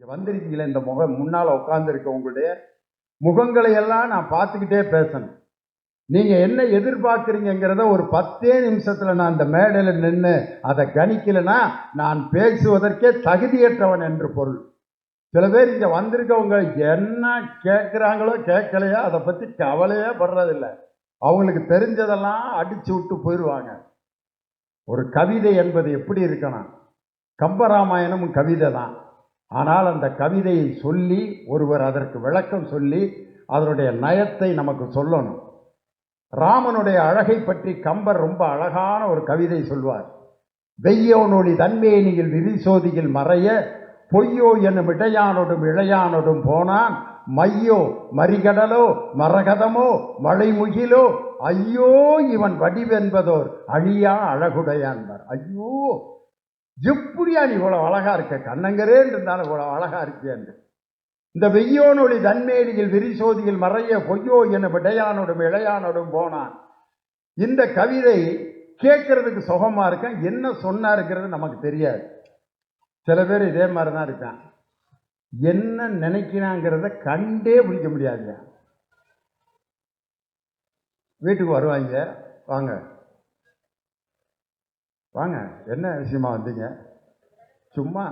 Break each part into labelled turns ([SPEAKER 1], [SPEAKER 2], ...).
[SPEAKER 1] இங்கே வந்திருக்கீங்களே இந்த முகம் முன்னால் உட்கார்ந்துருக்க உங்களுடைய முகங்களை எல்லாம் நான் பார்த்துக்கிட்டே பேசணும். நீங்கள் என்ன எதிர்பார்க்குறீங்கிறத ஒரு பத்தே நிமிஷத்தில் நான் அந்த மேடையில் நின்று அதை கணிக்கலைன்னா நான் பேசுவதற்கே தகுதியற்றவன் என்று பொருள். சில பேர் இங்கே வந்திருக்கவங்க என்ன கேட்குறாங்களோ கேட்கலையோ அதை பற்றி கவலையே படுறதில்லை. அவங்களுக்கு தெரிஞ்சதெல்லாம் அடித்து விட்டு போயிடுவாங்க ஒரு கவிதை என்பது எப்படி இருக்கணும்? கம்பராமாயணம் கவிதை தான் ஆனால் அந்த கவிதையை சொல்லி ஒருவர் அதற்கு விளக்கம் சொல்லி அதனுடைய நயத்தை நமக்கு சொல்லணும். ராமனுடைய அழகை பற்றி கம்பர் ரொம்ப அழகான ஒரு கவிதை சொல்வார். வெய்யோனொளி தன்மேனியில் விரிசோதியில் மறைய பொய்யோ என்னும் இடையானொடும் இளையானொடும் போனான் மையோ மறிகடலோ மரகதமோ மழைமுகிலோ ஐயோ இவன் வடிவென்பதோர் அழியா அழகுடையான்பர் ஐயோ! எப்படியா நீ இவ்வளோ அழகா இருக்க? கண்ணங்கரேன்னு இருந்தாலும் இவ்வளோ அழகா இருக்கேன் இந்த வெய்யோனொளி தன்மேனியில் விரிசோதியில் மறைய பொய்யோ என விடையானோடும் இளையானோடும் போனான். இந்த கவிதை கேட்கறதுக்கு சுகமாக இருக்கேன் என்ன சொன்னாருங்கிறது நமக்கு தெரியாது. சில பேர் இதே மாதிரி தான் இருக்கான் என்ன நினைக்கிறாங்கிறத கண்டே பிடிக்க முடியாது வீட்டுக்கு வருவாங்க. வாங்க. வாங்க என்ன விஷயமா வந்தீங்க? சும்மா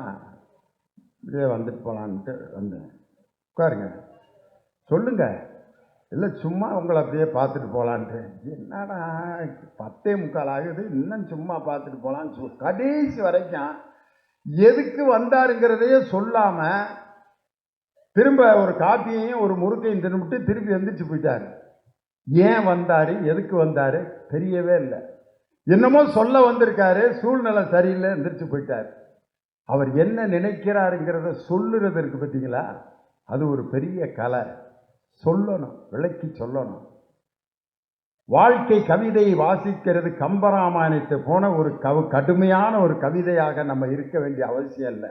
[SPEAKER 1] இப்படியே வந்துட்டு போகலான்ட்டு வந்தேன். உட்காருங்க. சொல்லுங்க. இல்லை சும்மா உங்களை அப்படியே பார்த்துட்டு போகலான்ட்டு என்னடா பத்தே முக்கால் ஆகுது இன்னும் சும்மா பார்த்துட்டு போகலான்னு சொல் கடைசி வரைக்கும் எதுக்கு வந்தாருங்கிறதையே சொல்லாமல் திரும்ப ஒரு காப்பியையும் ஒரு முறுக்கையும் திரும்பிட்டு திருப்பி எந்திரிச்சு போயிட்டார். ஏன் வந்தார்? எதுக்கு வந்தார்? தெரியவே இல்லை. என்னமோ சொல்ல வந்திருக்காரு சூழ்நிலை சரியில்லை எந்திரிச்சு போயிட்டார். அவர் என்ன நினைக்கிறாருங்கிறத சொல்லுறது இருக்கு பார்த்தீங்களா? அது ஒரு பெரிய கலை. சொல்லணும் விளக்கி சொல்லணும். வாழ்க்கை கவிதையை வாசிக்கிறது கம்பராமாயணத்தை போன ஒரு கவு கடுமையான ஒரு கவிதையாக நம்ம இருக்க வேண்டிய அவசியம் இல்லை.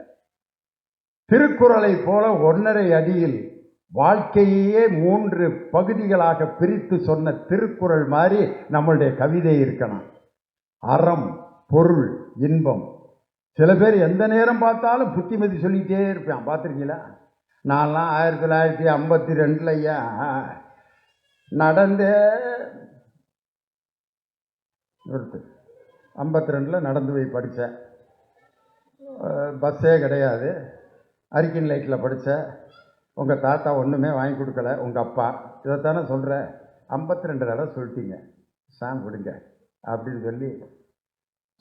[SPEAKER 1] திருக்குறளை போல ஒன்றரை அடியில் வாழ்க்கையே மூன்று பகுதிகளாக பிரித்து சொன்ன திருக்குறள் மாதிரி நம்மளுடைய கவிதை இருக்கணும். அறம் பொருள் இன்பம். சில பேர் எந்த நேரம் பார்த்தாலும் புத்திமதி சொல்லிக்கிட்டே இருப்பேன். பார்த்துருக்கீங்களா? நான்லாம் ஆயிரத்தி தொள்ளாயிரத்தி ஐம்பத்தி ரெண்டில் ஐயா நடந்தே நிறுத்து ஐம்பத்தி ரெண்டில் நடந்து போய் படித்தேன். பஸ்ஸே கிடையாது. அரிக்கின் லைட்டில் படித்தேன். உங்கள் தாத்தா ஒன்றுமே வாங்கி கொடுக்கல. உங்கள் அப்பா. இதைத்தானே சொல்கிறேன் ஐம்பத்தி ரெண்டு தடவை சொல்லிட்டீங்க. சாங் கொடுங்க அப்படின்னு சொல்லி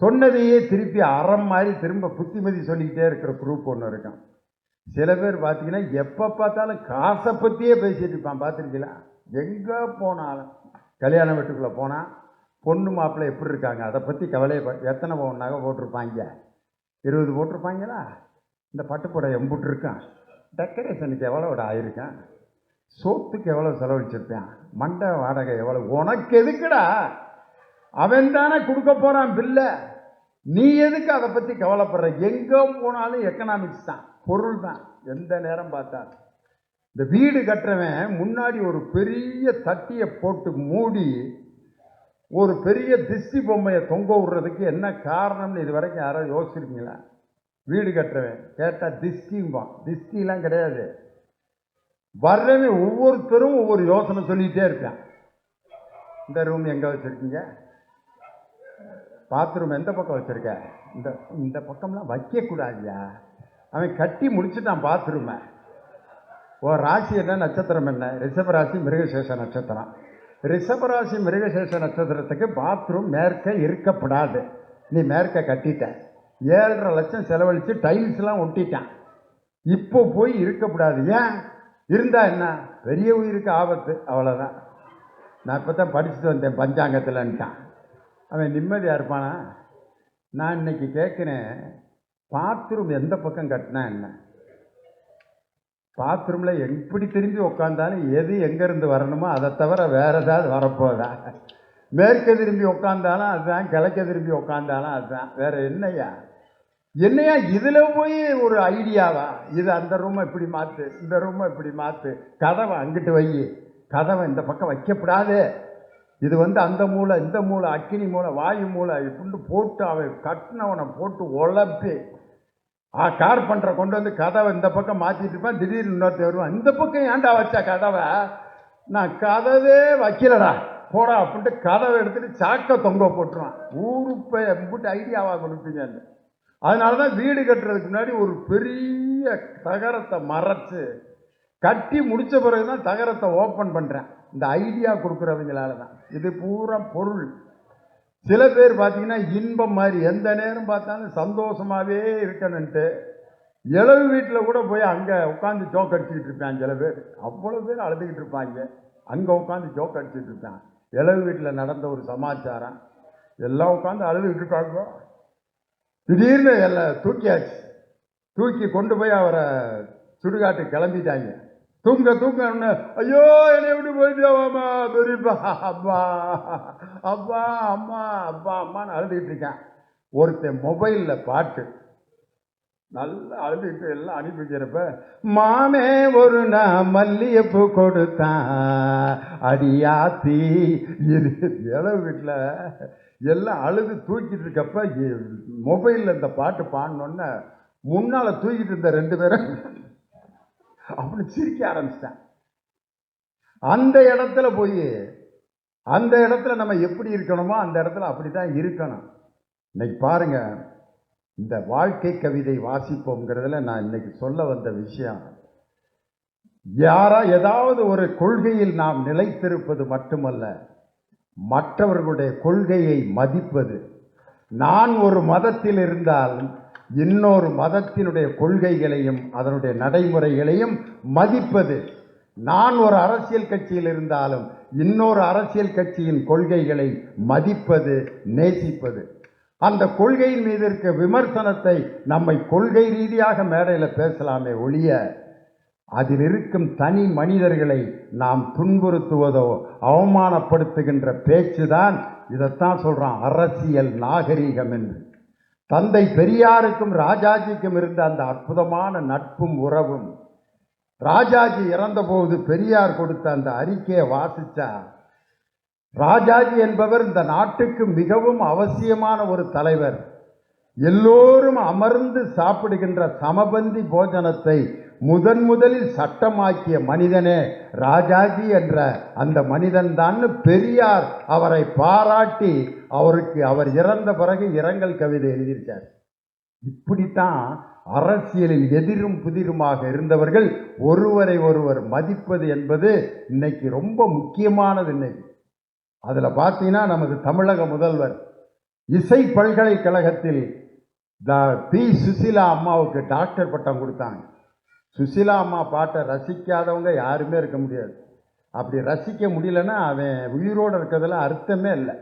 [SPEAKER 1] சொன்னதையே திருப்பி அறம் மாதிரி திரும்ப புத்திமதி சொல்லிக்கிட்டே இருக்கிற குரூப் ஒன்று இருக்கும். சில பேர் பார்த்தீங்கன்னா எப்போ பார்த்தாலும் காசை பற்றியே பேசிகிட்டு இருப்பான் பார்த்துருக்கீங்களா எங்கே போனாலும். கல்யாண வீட்டுக்குள்ளே போனால் பொண்ணு மாப்பிள்ளை எப்படி இருக்காங்க? அதை பற்றி கவலையை எத்தனை பவுன் நகை போட்டிருப்பாங்க? இருபது போட்டிருப்பாங்களா? இந்த பட்டுப்புடவை எம்புட்டு இருக்கான். டெக்கரேஷனுக்கு எவ்வளோட ஆயிருக்கான்? சோத்துக்கு எவ்வளோ செலவழிச்சிருப்பேன் மண்டை வாடகை எவ்வளோ உனக்கு எதுக்குடா? அவன் தானே கொடுக்க போகிறான் பில்லை. நீ எதுக்கு அதை பற்றி கவலைப்படுற? எங்கே போனாலும் எக்கனாமிக்ஸ் தான். பொருள் தான். எந்த நேரம் பார்த்தா இந்த வீடு கட்டுறவன் முன்னாடி ஒரு பெரிய தட்டியை போட்டு மூடி ஒரு பெரிய திஷ்டி பொம்மையை தொங்க விடுறதுக்கு என்ன காரணம்னு இது வரைக்கும் யாராவது யோசிச்சிருக்கீங்களா? வீடு கட்டுறவன். கேட்டால் திஷ்டிம்பான் திஷ்டிலாம் கிடையாது. வர்றவன் ஒவ்வொருத்தரும் ஒவ்வொரு யோசனை சொல்லிகிட்டே இருப்பான் இந்த ரூம் எங்கே வச்சுருக்கீங்க? பாத்ரூம் எந்த பக்கம் வச்சுருக்க? இந்த இந்த பக்கம்லாம் வைக்கக்கூடாதுயா. அவன் கட்டி முடிச்சுட்டான் பாத்ரூமை ஓ ராசி என்ன நட்சத்திரம் என்ன? ரிஷபராசி மிருகசேஷ நட்சத்திரம். ரிஷபராசி மிருகசேஷ நட்சத்திரத்துக்கு பாத்ரூம் மேற்க இருக்கப்படாது. நீ மேற்க கட்டிட்ட. ஏழரை லட்சம் செலவழித்து டைல்ஸ்லாம் ஒட்டிட்டான். இப்போ போய் இருக்கக்கூடாது. ஏன்? இருந்தால் என்ன? பெரிய உயிருக்கு ஆபத்து. அவ்வளோதான் நான் இப்போ தான் படிச்சுட்டு வந்தேன் பஞ்சாங்கத்தில்ன்ட்டான். அவன் நிம்மதியாக இருப்பானா? நான் இன்னைக்கு கேட்குறேன் பாத்ரூம் எந்த பக்கம் கட்டினா என்ன? பாத்ரூமில் எப்படி திரும்பி உட்காந்தாலும் எது எங்கேருந்து வரணுமோ அதை தவிர வேறு ஏதாவது வரப்போதா மேற்க திரும்பி உட்காந்தாலும் அதுதான் கிழக்க திரும்பி உட்காந்தாலும் அதுதான். வேறு என்னையா என்னையா இதில் போய் ஒரு ஐடியாவா? இது அந்த ரூமை இப்படி மாற்று இந்த ரூமை இப்படி மாற்று கதவை அங்கிட்டு வை. கதவை இந்த பக்கம் வைக்கப்படாது. இது வந்து அந்த மூளை இந்த மூளை அக்கினி மூளை வாயு மூளை இப்படின்னு போட்டு அவன் கட்டினவனை போட்டு உழப்பி ஆ கார்பெண்டரை கொண்டு வந்து கதவை இந்த பக்கம் மாற்றிட்டு இருப்பான் திடீர்னு இன்னொருத்தர் வருவான். இந்த பக்கம் ஏன்டா வச்ச கதவை? நான் கதவே வைக்கலடா போடா அப்படின்ட்டு கதவை எடுத்துகிட்டு சாக்கை தொங்க போட்டுருவான். ஊருப்பை எம்பிட்டு ஐடியாவாக கொடுப்பீங்க அதனால தான் வீடு கட்டுறதுக்கு முன்னாடி ஒரு பெரிய தகரத்தை மறைச்சு கட்டி முடித்த பிறகு தான் தகரத்தை ஓப்பன் பண்ணுறேன் இந்த ஐடியா கொடுக்குறவங்களால தான் இது பூரா பொருள். சில பேர் பார்த்தீங்கன்னா இன்பம் மாதிரி எந்த நேரம் பார்த்தாலும் சந்தோஷமாகவே இருக்கணுன்ட்டு இளவு வீட்டில் கூட போய் அங்கே உட்காந்து ஜோக் அடிச்சுக்கிட்டு இருப்பான் சில பேர். அவ்வளோ பேர் அழுதுகிட்டு இருப்பாங்க. அங்கே உட்காந்து ஜோக் அடிச்சுட்டு இருப்பான் இளவு வீட்டில் நடந்த ஒரு சமாச்சாரம். எல்லாம் உட்காந்து அழுதுகிட்டு இருக்காங்க திடீர்னு எல்லாம் தூக்கியாச்சு. தூக்கி கொண்டு போய் அவரை சுடுகாட்டு கிளம்பிட்டாங்க. தூங்க தூங்க ஐயோ என்னை விட்டு போயிட்டாவாமா பெரியப்பா. அப்பா. அப்பா அம்மா அப்பா அம்மான்னு அழுதுகிட்டு இருக்கேன். ஒருத்தன் மொபைலில் பாட்டு. நல்லா அழுதுகிட்டு எல்லாம் அனுப்பி வைக்கிறப்ப மாமே ஒரு நான் மல்லிகைப்பூ கொடுத்தான். அடியாத்தி இது. இளவு வீட்டில் எல்லாம் அழுது தூக்கிட்டு இருக்கப்ப மொபைலில் இந்த பாட்டு பாடினோன்னே முன்னால் தூக்கிட்டு இருந்த ரெண்டு பேரும் சிரிக்க ஆரம்பிச்சிட்டேன். அந்த இடத்துல போய் அந்த இடத்துல நம்ம எப்படி இருக்கணுமோ அந்த இடத்துல அப்படி தான் இருக்கணும். இன்னைக்கு பாருங்க இந்த வாழ்க்கை கவிதை வாசிப்போங்கிறதுல நான் இன்னைக்கு சொல்ல வந்த விஷயம் யாரா ஏதாவது ஒரு கொள்கையில் நாம் நிலைத்திருப்பது மட்டுமல்ல மற்றவர்களுடைய கொள்கையை மதிப்பது. நான் ஒரு மதத்தில் இருந்தால் இன்னொரு மதத்தினுடைய கொள்கைகளையும் அதனுடைய நடைமுறைகளையும் மதிப்பது. நான் ஒரு அரசியல் கட்சியில் இருந்தாலும் இன்னொரு அரசியல் கட்சியின் கொள்கைகளை மதிப்பது நேசிப்பது. அந்த கொள்கையின் மீது இருக்க விமர்சனத்தை நம்மை கொள்கை ரீதியாக மேடையில் பேசலாமே ஒழிய அதில் இருக்கும் தனி மனிதர்களை நாம் துன்புறுத்துவதோ அவமானப்படுத்துகின்ற பேச்சுதான் இதைத்தான் சொல்கிறான் அரசியல் நாகரீகம் என்று. தந்தை பெரியாருக்கும் ராஜாஜிக்கும் இருந்த அந்த அற்புதமான நட்பும் உறவும் ராஜாஜி இறந்தபோது பெரியார் கொடுத்த அந்த அறிக்கையை வாசித்தா ராஜாஜி என்பவர் இந்த நாட்டுக்கு மிகவும் அவசியமான ஒரு தலைவர். எல்லோரும் அமர்ந்து சாப்பிடுகின்ற சமபந்தி போஜனத்தை முதன் முதலில் சட்டமாக்கிய மனிதனே ராஜாஜி என்ற அந்த மனிதன்தான்னு பெரியார் அவரை பாராட்டி அவருக்கு அவர் இறந்த பிறகு இரங்கல் கவிதை எழுதியிருக்கார். இப்படித்தான் அரசியலில் எதிரும் புதிருமாக இருந்தவர்கள் ஒருவரை ஒருவர் மதிப்பது என்பது இன்னைக்கு ரொம்ப முக்கியமானது இன்னைக்கு. அதில் பார்த்தீங்கன்னா நமது தமிழக முதல்வர் இசை பல்கலைக்கழகத்தில் த பி. சுசிலா அம்மாவுக்கு டாக்டர் பட்டம் கொடுத்தாங்க. சுசிலா அம்மா பாட்டை ரசிக்காதவங்க யாருமே இருக்க முடியாது. அப்படி ரசிக்க முடியலன்னா அவன் உயிரோடு இருக்கிறதுல அர்த்தமே இல்லை.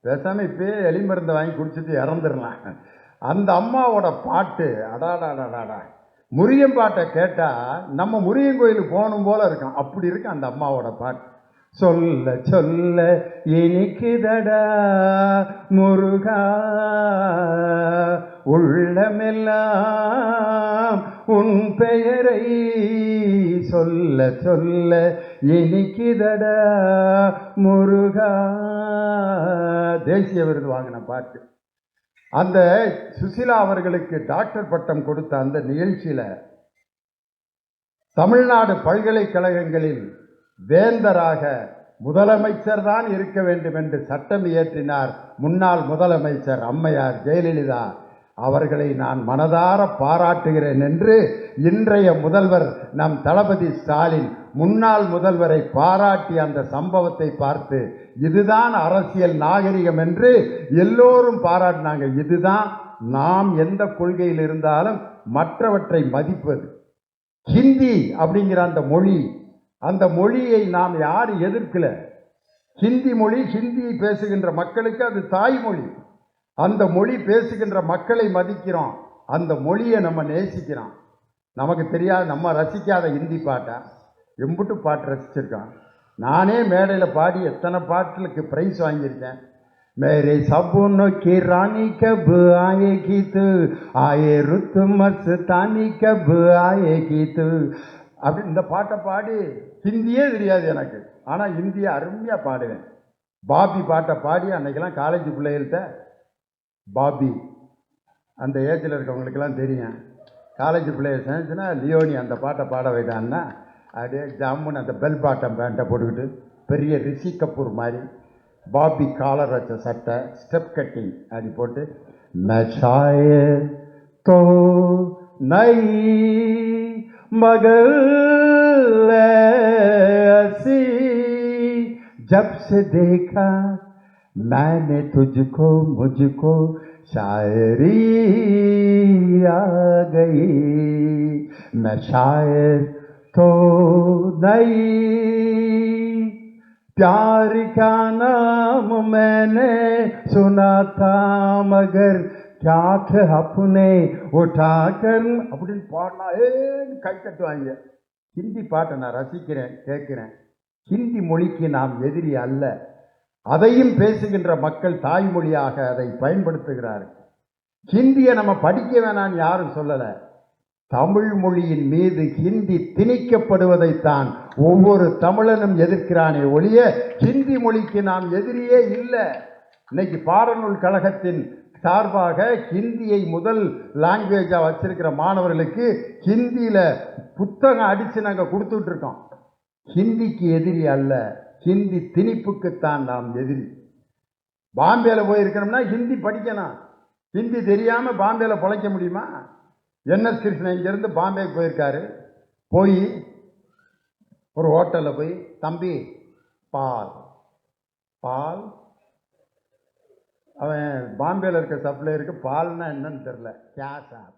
[SPEAKER 1] பேசாமல் இப்பயே எலி மருந்தை வாங்கி குடிச்சிட்டு இறந்துடலாம். அந்த அம்மாவோட பாட்டு அடாடாடாடாடா. முருகன் பாட்டை கேட்டால் நம்ம முருகன் கோயிலுக்கு போகணும் போல இருக்கும். அப்படி இருக்கு அந்த அம்மாவோட பாட்டு. சொல்ல சொல்ல இனிக்குதடா முருகா. உள்ளமெல்லாம் உன் பெயரை சொல்ல சொல்ல இனிக்குதடா முருகா. தேசிய விருது வாங்கின பாட்டு. அந்த சுசிலா அவர்களுக்கு டாக்டர் பட்டம் கொடுத்த அந்த நிகழ்ச்சியில் தமிழ்நாடு பல்கலைக்கழகங்களில் வேந்தராக முதலமைச்சர் தான் இருக்க வேண்டும் என்று சட்டம் இயற்றினார் முன்னாள் முதலமைச்சர் அம்மையார் ஜெயலலிதா. அவர்களை நான் மனதார பாராட்டுகிறேன் என்று இன்றைய முதல்வர் நம் தளபதி ஸ்டாலின் முன்னாள் முதல்வரை பாராட்டி அந்த சம்பவத்தை பார்த்து இதுதான் அரசியல் நாகரிகம் என்று எல்லோரும் பாராட்டினாங்க. இதுதான் நாம் எந்த கொள்கையில் இருந்தாலும் மற்றவற்றை மதிப்பது. ஹிந்தி அப்படிங்கிற அந்த மொழி அந்த மொழியை நாம் யார் எதிர்க்கல. ஹிந்தி மொழி ஹிந்தியை பேசுகின்ற மக்களுக்கு அது தாய்மொழி. அந்த மொழி பேசுகின்ற மக்களை மதிக்கிறோம். அந்த மொழியை நம்ம நேசிக்கிறோம். நமக்கு தெரியாது நம்ம ரசிக்காத ஹிந்தி பாட்டை எம்பிட்டு பாட்டு ரசிச்சிருக்கான். நானே மேடையில் பாடி எத்தனை பாட்டுகளுக்கு ப்ரைஸ் வாங்கியிருக்கேன். மேரே சபுன்னு கி ராணி கபு ஆயே கீத்து ஆயே ருத்து மர்சு தானி கபு ஆயே கீத்து. அப்படி இந்த பாட்டை பாடி ஹிந்தியே தெரியாது எனக்கு. ஆனால் ஹிந்தியை அருமையாக பாடுவேன். பாபி பாட்டை பாடி அன்னைக்கெல்லாம் காலேஜ் பிள்ளைகள்கிட்ட பாபி அந்த ஏஜில் இருக்கவங்களுக்கெல்லாம் தெரியும் காலேஜ் பிள்ளைய சேர்ந்துச்சுன்னா லியோனி அந்த பாட்டை பாட வைட்டான்னா அப்படியே ஜம்முன்னு அந்த பெல் பாட்டம் பேண்ட்டை போட்டுக்கிட்டு பெரிய ரிஷி கபூர் மாதிரி பாபி காலர் வச்ச சட்டை ஸ்டெப் கட்டிங் அப்படி போட்டு மெஷாய தோ நை மகள் ऐसी जब से देखा मैंने तुझको मुझको शायरी आ गई मैं शायर तो नहीं प्यार का नाम मैंने सुना था मगर क्या थे अपने उठाकर அப்படின்னு பாடினா ஏன்னு கை தட்டுவாங்க ஹிந்தி பாட்டை நான் ரசிக்கிறேன் கேட்கிறேன் ஹிந்தி மொழிக்கு நாம் எதிரி அல்ல அதையும் பேசுகின்ற மக்கள் தாய்மொழியாக அதை பயன்படுத்துகிறார்கள் ஹிந்தியை நம்ம படிக்க வேணாம்னு யாரும் சொல்லலை. தமிழ் மொழியின் மீது ஹிந்தி திணிக்கப்படுவதைத்தான் ஒவ்வொரு தமிழனும் எதிர்க்கிறானே ஒழிய ஹிந்தி மொழிக்கு நாம் எதிரியே இல்லை. இன்னைக்கு பாடநூல் கழகத்தின் சார்பாக ஹிந்தியை முதல் லாங்குவேஜாக வச்சிருக்கிற மாணவர்களுக்கு ஹிந்தியில் புத்தகம் அடித்து நாங்கள் கொடுத்துட்ருக்கோம் ஹிந்திக்கு எதிரி அல்ல. ஹிந்தி திணிப்புக்குத்தான் நாம் எதிரி. பாம்பேல போயிருக்கணும்னா ஹிந்தி படிக்கணும். ஹிந்தி தெரியாமல் பாம்பேல பிழைக்க முடியுமா? என்எஸ் கிருஷ்ணன் இங்கேருந்து பாம்பேக்கு போயிருக்காரு. போய் ஒரு ஹோட்டலில் போய் தம்பி பால். பால்? அவன் பாம்பேல இருக்க சப்ளையருக்கு பால்னா என்னன்னு தெரில கேஷ். ஆப்